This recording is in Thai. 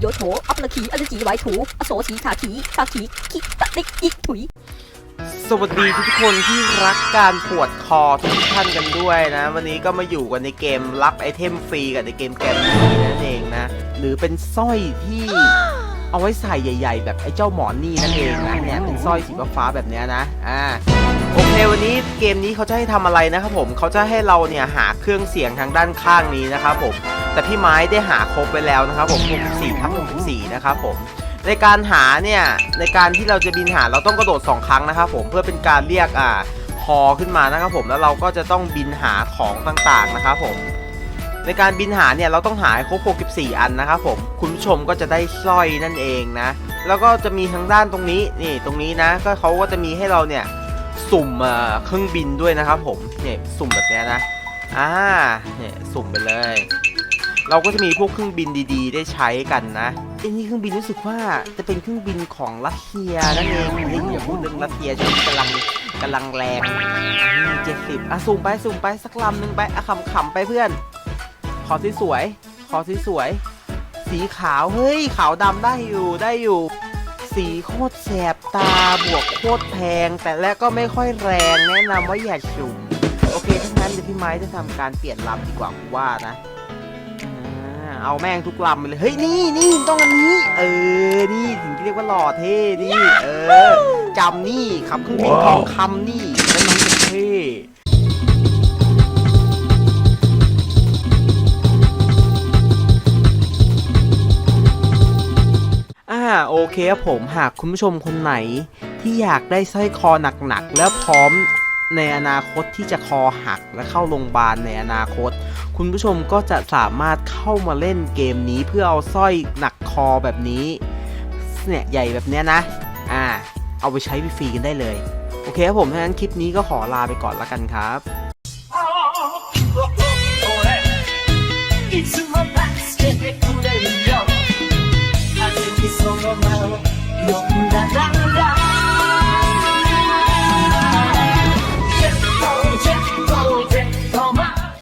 โยโถอัปละขีอัลจีไว้ถูอโศสีขาขีขาขีขีตะติกอีกถุย สวัสดีทุกคนที่รักการปวดคอทุกท่านกันด้วยนะ วันนี้ก็มาอยู่กันในเกมรับไอเทมฟรีกับในเกมแกมมี่นั่นเองนะ หรือเป็นสร้อยที่เอาไว้ใส่ใหญ่ ๆ แบบไอ้เจ้าหมอนนี่นั่นเองนะเนี่ยเป็นสร้อยสีฟ้าแบบเนี้ยนะอ่าโอเค เกมนี้เขาจะให้ทำอะไรนะครับผมเขาจะให้เราเนี่ยหาเครื่องเสียงทางด้านข้างนี้นะครับผม แต่พี่ไม้ได้หาครบไปแล้วนะครับผม64ทั้ง64นะครับผมในการหาเนี่ยในการที่เราจะบินหาเราต้องกระโดด 2 ครั้งนะครับผมเพื่อเป็นการเรียกอ่าฮอขึ้นมานะครับผมแล้วเราก็จะต้องบินหาของต่างๆนะครับผม ในการบินหาเนี่ยเราต้องหาครบ64 อันนะครับผมคุณผู้ชมก็จะได้สร้อยนั่นเองนะ แล้วก็จะมีทางด้านตรงนี้นี่ตรงนี้นะ ก็เขาก็จะมีให้เราเนี่ย สุ่มเครื่องบินด้วยนะครับผมเนี่ยสุ่มแบบนี้นะอ่าเนี่ยสุ่มไปเลย เราก็จะมีพวกเครื่องบินดีๆ ได้ใช้กันนะอ้นี่เครื่องบินรู้สึกว่าจะเป็นเครื่องบินของรัสเซียนั่นเองเฮ้ยอย่าพูดเรื่องรัสเซียช่วงนี้กำลังกำลังแรงเจ็ดสิบอะสุ่มไปสุ่มไปสักลำหนึ่งไปอะขำๆไปเพื่อน ขอสวย ขอสวย สีขาวเฮ้ยขาวดำได้อยู่ได้อยู่ สีโคตรแสบตาบวกโคตรแพง แต่และก็ไม่ค่อยแรงแนะนำว่าอย่าสุ่มโอเคถ้างั้นเดี๋ยวพี่ไม้จะทำการเปลี่ยนลำดีกว่าผมว่านะเอาแม่งทุกลำไปเลย เฮ้ย นี่นี่ต้องอันนี้ เออ นี่ถึงที่เรียกว่าหล่อเท่นี่ เออจำนี่ขับเครื่องบินทองคำนี่แล้วน้องจะเท่ โอเคครับผมหากคุณผู้ชมคนไหน ที่อยากได้สร้อยคอหนักๆ แล้วพร้อมในอนาคตที่จะคอหักและเข้าโรงพยาบาลในอนาคต คุณผู้ชมก็จะสามารถเข้ามาเล่นเกมนี้เพื่อเอาสร้อยหนักคอแบบนี้เนี่ยใหญ่แบบเนี้ยนะ อ่า เอาไปใช้ฟรีกันได้เลย โอเคครับผมถ้างั้นคลิปนี้ก็ขอลาไปก่อนละกันครับ